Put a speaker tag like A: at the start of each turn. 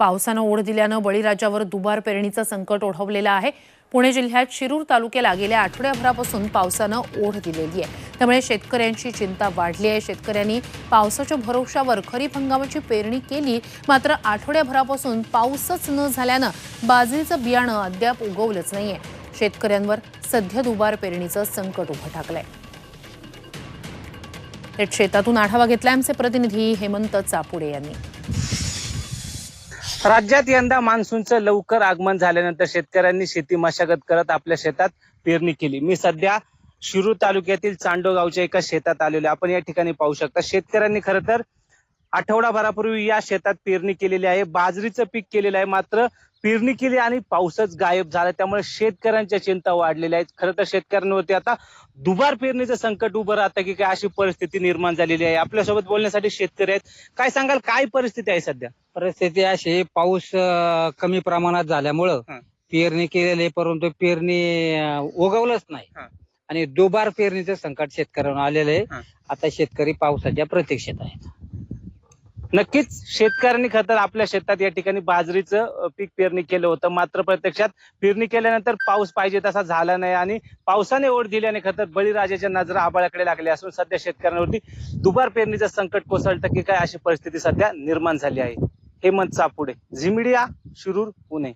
A: पावसानं ओढ दिल्यानं बळीराजावर दुबार पेरणीचं संकट ओढवलेलं आहे. पुणे जिल्ह्यात शिरूर तालुक्याला गेल्या आठवड्याभरापासून पावसानं ओढ दिलेली आहे. त्यामुळे शेतकऱ्यांची चिंता वाढली आहे. शेतकऱ्यांनी पावसाच्या भरोशावर खरीप हंगामाची पेरणी केली. मात्र आठवड्याभरापासून पाऊसच न झाल्यानं बाजरीचं बियाणं अद्याप उगवलंच नाहीये. शेतकऱ्यांवर सध्या दुबार पेरणीचं संकट उभं टाकलंय थेट शेतातून आढावा घेतला आमचे प्रतिनिधी हेमंत चापुडे यांनी.
B: राज्यात यंदा मान्सूनचं लवकर आगमन झाल्यानंतर शेतकऱ्यांनी शेती मशागत करत आपल्या शेतात पेरणी केली. मी सध्या शिरूर तालुक्यातील चांडो गावच्या एका शेतात आलेलो आपण या ठिकाणी पाहू शकता शेतकऱ्यांनी खरं तर आठवडाभरापूर्वी या शेतात पेरणी केलेली आहे. बाजरीचं पीक केलेलं आहे मात्र पेरणी केली आणि पाऊसच गायब झाला. त्यामुळे शेतकऱ्यांच्या चिंता वाढलेल्या आहेत. खरं तर शेतकऱ्यांवरती आता दुबार पेरणीचं संकट उभं राहतं की काय अशी परिस्थिती निर्माण झालेली आहे. आपल्यासोबत बोलण्यासाठी शेतकरी आहेत. काय सांगाल? काय परिस्थिती आहे सध्या?
C: परिस्थिती अशी पाऊस अं, कमी प्रमाणात झाल्यामुळं
B: हा.
C: पेरणी केलेली आहे, परंतु पेरणी अं, उगवलंच नाही. आणि दुबार पेरणीचं संकट शेतकऱ्यांना आलेलं
B: हा.
C: आहे आता शेतकरी पावसाच्या प्रतीक्षेत आहेत
B: नक्कीच शेतकऱ्यांनी खरं तर आपल्या शेतात या ठिकाणी बाजरीचं अ, पीक पेरणी केलं होतं मात्र प्रत्यक्षात पेरणी केल्यानंतर पाऊस पाहिजे तसा झाला नाही आणि पावसाने ओढ दिल्याने खरं तर बळीराजाच्या नजरा आबाळाकडे लागल्या असून सध्या शेतकऱ्यांवरती दुबार पेरणीचं संकट कोसळतं की काय अशी परिस्थिती सध्या निर्माण झाली आहे हेमंत सापुडे झिमिडिया शिरूर पुणे.